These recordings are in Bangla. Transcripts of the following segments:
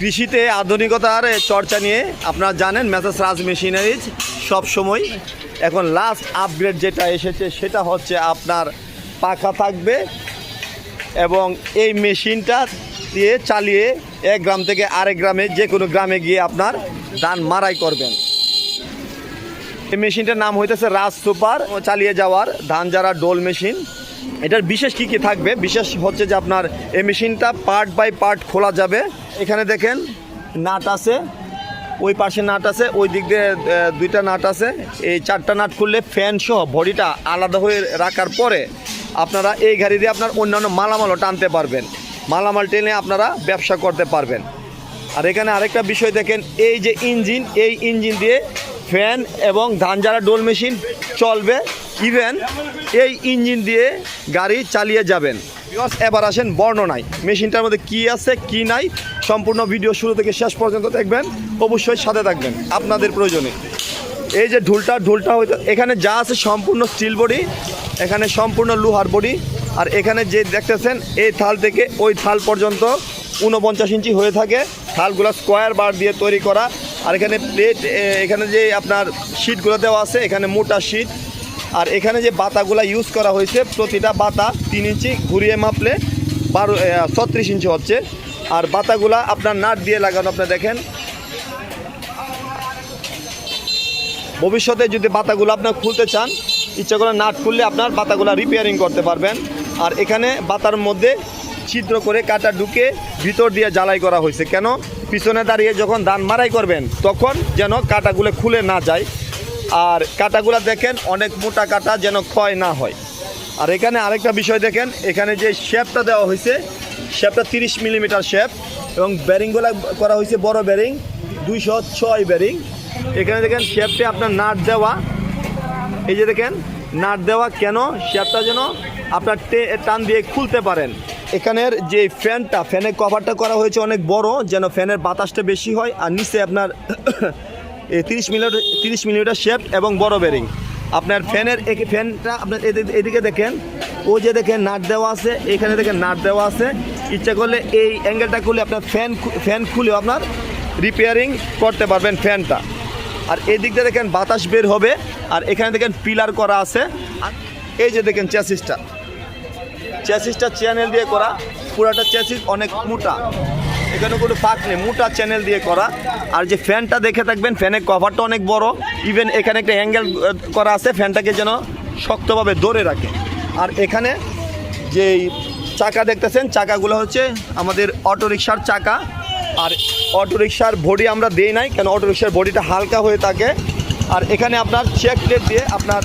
কৃষিতে আধুনিকতার চর্চা নিয়ে আপনারা জানেন মেসাস রাজ মেশিনারিজ সব সময়। এখন লাস্ট আপগ্রেড যেটা এসেছে, সেটা হচ্ছে আপনার পাখা থাকবে এবং এই মেশিনটা দিয়ে চালিয়ে এক গ্রাম থেকে আরেক গ্রামে, যে কোনো গ্রামে গিয়ে আপনার ধান মারাই করবেন। এই মেশিনটার নাম হইতেছে রাজ সুপার। চালিয়ে যাওয়ার ধান যারা ডোল মেশিন এটার বিশেষ কি কি থাকবে? বিশেষ হচ্ছে যে আপনার এই মেশিনটা পার্ট বাই পার্ট খোলা যাবে। এখানে দেখেন নাট আছে, ওই পাশে নাট আছে, ওই দিক দিয়ে দুইটা নাট আছে। এই চারটা নাট খুললে ফ্যান সহ বডিটা আলাদা হয়ে রাখার পরে আপনারা এই গাড়ি দিয়ে আপনার অন্যান্য মালামালও টানতে পারবেন। মালামাল টেনে আপনারা ব্যবসা করতে পারবেন। আর এখানে আরেকটা বিষয় দেখেন, এই যে ইঞ্জিন, এই ইঞ্জিন দিয়ে ফ্যান এবং ধান ঝাড়া ডোল মেশিন চলবে। ইভেন এই ইঞ্জিন দিয়ে গাড়ি চালিয়ে যাবেন। বিকজ এবার আসেন বর্ণনায়। মেশিনটার মধ্যে কি আছে, কি নাই, সম্পূর্ণ ভিডিও শুরু থেকে শেষ পর্যন্ত দেখবেন। অবশ্যই সাথে থাকবেন, আপনাদের প্রয়োজনে। এই যে ঢুলটা ঢুলটা হয়তো এখানে যা আছে সম্পূর্ণ স্টিল বডি এখানে সম্পূর্ণ লোহার বডি আর এখানে যে দেখতেছেন, এই থাল থেকে ওই থাল পর্যন্ত উনপঞ্চাশ ইঞ্চি হয়ে থাকে। থালগুলো স্কোয়ার বার দিয়ে তৈরি করা। আর এখানে প্লেট এখানে যে আপনার শিটগুলো দেওয়া আছে, এখানে মোটা শিট আর এখানে যে বাতাগুলো ইউজ করা হয়েছে, প্রতিটা বাতা তিন ইঞ্চি ঘুরিয়ে মাপলে বারো ছত্রিশ ইঞ্চি হচ্ছে। আর বাতাগুলা আপনার নাট দিয়ে লাগানো, আপনি দেখেন। ভবিষ্যতে যদি বাতাগুলো আপনার খুলতে চান, ইচ্ছা করে নাট খুললে আপনার বাতাগুলো রিপেয়ারিং করতে পারবেন। আর এখানে বাতার মধ্যে ছিদ্র করে কাটা ঢুকে ভিতর দিয়ে জ্বালাই করা হয়েছে। কেন? পিছনে দাঁড়িয়ে যখন ধান মারাই করবেন, তখন যেন কাটাগুলো খুলে না যায়। আর কাটাগুলো দেখেন, অনেক মোটা কাটা যেন ক্ষয় না হয়। আর এখানে আরেকটা বিষয় দেখেন, এখানে যে শেপটা দেওয়া হয়েছে, শেপটা তিরিশ মিলিমিটার শেপ এবং ব্যারিংগুলো করা হয়েছে বড় ব্যারিং দুইশো ছয় ব্যারিং এখানে দেখেন, শেপটা আপনার নাট দেওয়া। এই যে দেখেন, নাট দেওয়া কেন? শেপটা যেন আপনার টান দিয়ে খুলতে পারেন। এখানের যে ফ্যানটা, ফ্যানের কভারটা করা হয়েছে অনেক বড়, যেন ফ্যানের বাতাসটা বেশি হয়। আর নিচে আপনার তিরিশ মিলিমিটার তিরিশ মিলিমিটার শেপ এবং বড় বেরিং আপনার ফ্যানের ফ্যানটা আপনার এদি- এদিকে দেখেন, ও যে দেখেন নাট দেওয়া আছে, এখানে দেখেন নাট দেওয়া আছে। ইচ্ছা করলে এই অ্যাঙ্গেলটা খুলে আপনার ফ্যান ফ্যান খুলেও আপনার রিপেয়ারিং করতে পারবেন ফ্যানটা। আর এই দিকটা দেখেন বাতাস বের হবে, আর এখানে দেখেন পিলার করা আছে। আর এই যে দেখেন চ্যাসিসটা চ্যাসিসটা চ্যানেল দিয়ে করা, পুরাটা চ্যাসিস অনেক মোটা। এখানে কোনো ফাঁক নেই, মোটা চ্যানেল দিয়ে করা। আর যে ফ্যানটা দেখে থাকবেন, ফ্যানের কভারটা অনেক বড়। ইভেন এখানে একটা অ্যাঙ্গেল করা আছে, ফ্যানটাকে যেন শক্তভাবে ধরে রাখে। আর এখানে যেই চাকা দেখতেছেন, চাকাগুলো হচ্ছে আমাদের অটোরিকশার চাকা। আর অটোরিকশার বডি আমরা দেই নাই, কেন অটোরিকশার বডিটা হালকা হয়ে থাকে। আর এখানে আপনার চেক প্লেট দিয়ে আপনার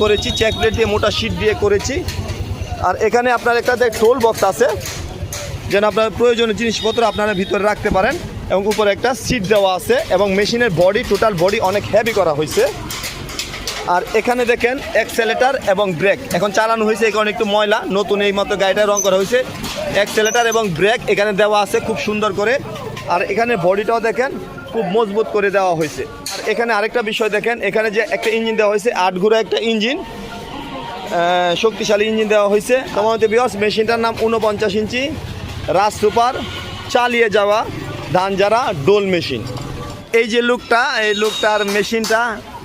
করেছি চেক প্লেট দিয়ে মোটা শিট দিয়ে করেছি। আর এখানে আপনার একটা টোল বক্স আছে, যেন আপনার প্রয়োজনীয় জিনিসপত্র আপনারা ভিতরে রাখতে পারেন এবং উপরে একটা সিট দেওয়া আছে এবং মেশিনের বডি, টোটাল বডি অনেক হেভি করা হয়েছে। আর এখানে দেখেন অ্যাক্সেলেটার এবং ব্রেক এখন চালানো হয়েছে, এখানে একটু ময়লা, নতুন এই মতো গাড়িটা রং করা হয়েছে। অ্যাক্সেলেটার এবং ব্রেক এখানে দেওয়া আছে খুব সুন্দর করে। আর এখানে বডিটাও দেখেন খুব মজবুত করে দেওয়া হয়েছে। আর এখানে আরেকটা বিষয় দেখেন, এখানে যে একটা ইঞ্জিন দেওয়া হয়েছে আট ঘুরে একটা ইঞ্জিন শক্তিশালী ইঞ্জিন দেওয়া হয়েছে। কমাতে বিয়স মেশিনটার নাম উনপঞ্চাশ ইঞ্চি। রাজ সুপার, চালিয়ে যাওয়া ধান যারা ডোল মেশিন। এই যে লুকটা এই লুকটার মেশিনটা,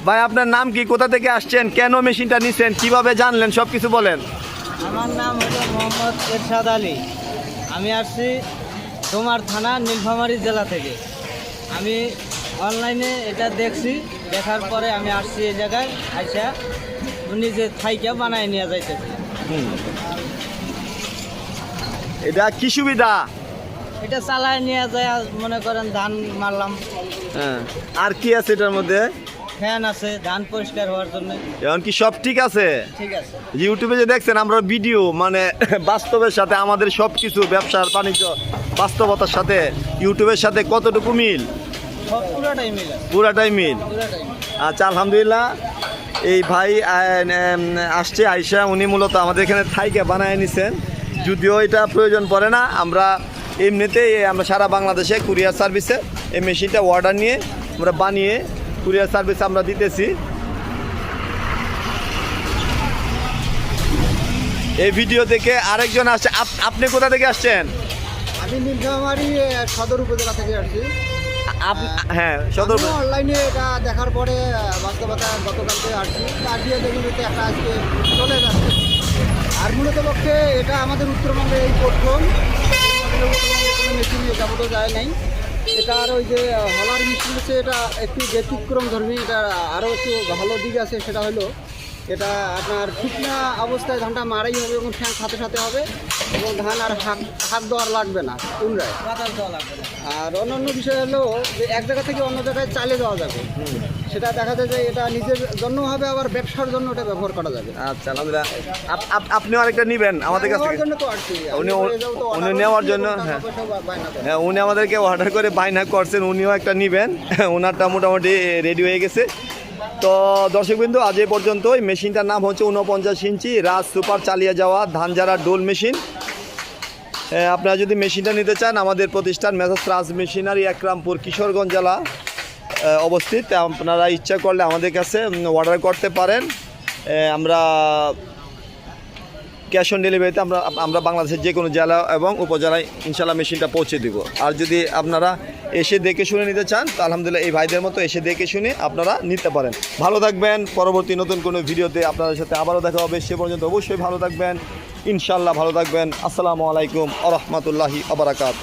ভাই আপনার নাম কি? কোথা থেকে আসছেন? কেন মেশিনটা নিচ্ছেন কীভাবে জানলেন? সব কিছু বলেন। আমার নাম হলো মোহাম্মদ এরশাদ আলী। আমি আসছি তোমার থানা, নীলফামারী জেলা থেকে। আমি অনলাইনে এটা দেখছি, দেখার পরে আমি আসছি এই জায়গায়, আইসা উনি যে থাইকা বানায় নিয়ে যাইতেছে। এটা কি সুবিধা এটা চালায় নিয়ে যায় মনে করেন ধান মারলাম। হ্যাঁ। আর কি আছে এটার মধ্যে? ফ্যান আছে ধান পরিষ্কার হওয়ার জন্য। এখন কি সব ঠিক আছে? ঠিক আছে। ইউটিউবে যে দেখছেন আমরা ভিডিও মানে বাস্তবের সাথে আমাদের সব কিছু ব্যবসার বাণিজ্য বাস্তবতার সাথে ইউটিউবের সাথে কতটুকু মিল? পুরাটাই মিল। পুরোটাই মিল। আচ্ছা আলহামদুলিল্লাহ। এই ভাই আসছে আয়সা উনি মূলত আমাদের এখানে থাইকে বানায় নিছেন। যদিও এটা প্রয়োজন পড়ে না, আমরা এমনিতেই, আমরা সারা বাংলাদেশে কুরিয়ার সার্ভিসে এই মেশিনটা অর্ডার নিয়ে আমরা বানিয়ে কুরিয়ার সার্ভিস আমরা দিতেছি। এই ভিডিও দেখে আরেকজন আসছে। আপ- আপনি কোথা থেকে আসছেন? আমি নীলফামারী সদর উপজেলা থেকে আসছি। হ্যাঁ সদর অনলাইনে এটা দেখার পরে বাস্তবতা গতকালকে আসছি। দেখুন, এটা একটা আজকে চলে যাচ্ছে। আর মূলত পক্ষে এটা আমাদের উত্তরবঙ্গে এই প্রথম মেশিন যাবত যায় নাই। এটা আর ওই যে হলার মেশিন হচ্ছে, এটা একটু ব্যতিক্রম ধর্মী, এটা আরও একটু ভালো দিক আছে, সেটা হলো এটা আপনার শুকনা অবস্থায় ধানটা মারাই হবে এবং ফ্যান সাথে সাথে হবে এবং ধান আর হাত হাত দেওয়ার লাগবে না পুনরায়। বাতাস দেওয়া লাগবে না। আর অন্যান্য বিষয় হলো যে এক জায়গা থেকে অন্য জায়গায় চালে যাওয়া যাবে। সেটা দেখা যায় যে এটা নিজের জন্য হবে আবার ব্যবসার জন্য এটা ব্যবহার করা যাবে। আচ্ছা আলহামদুলিল্লাহ। আপ- আপ- আপনিও আরেকটা নিবেন আমাদের কাছে নেওয়ার জন্য তো উনি- উনি নেওয়ার জন্য, হ্যাঁ। হ্যাঁ উনি আমাদেরকে অর্ডার করে বায়না করছেন উনিও একটা নেবেন। ওনারটা মোটামুটি রেডি হয়ে গেছে। তো দর্শকবিন্দু আজ এই পর্যন্ত এই মেশিনটার নাম হচ্ছে উনপঞ্চাশ ইঞ্চি, রাজ সুপার চালিয়ে যাওয়া ধান ঝাড়া ডোল মেশিন। আপনারা যদি মেশিনটা নিতে চান, আমাদের প্রতিষ্ঠান মেসাজ রাজ মেশিনারি, একরামপুর, কিশোরগঞ্জ জেলা অবস্থিত। আপনারা ইচ্ছা করলে আমাদের কাছে অর্ডার করতে পারেন। আমরা ক্যাশ অন ডেলিভারিতে আমরা আমরা বাংলাদেশের যে কোনো জেলা এবং উপজেলায় ইনশাল্লাহ মেশিনটা পৌঁছে দিব। আর যদি আপনারা এসে দেখে শুনে নিতে চান, তো আলহামদুলিল্লাহ এই ভাইদের মতো এসে দেখে শুনে আপনারা নিতে পারেন। ভালো থাকবেন, পরবর্তী নতুন কোনো ভিডিওতে আপনাদের সাথে আবারও দেখা হবে, সে পর্যন্ত অবশ্যই ভালো থাকবেন। ইনশাল্লাহ ভালো থাকবেন। আসসালামু আলাইকুম আ রহমতুল্লাহি আবরাকাত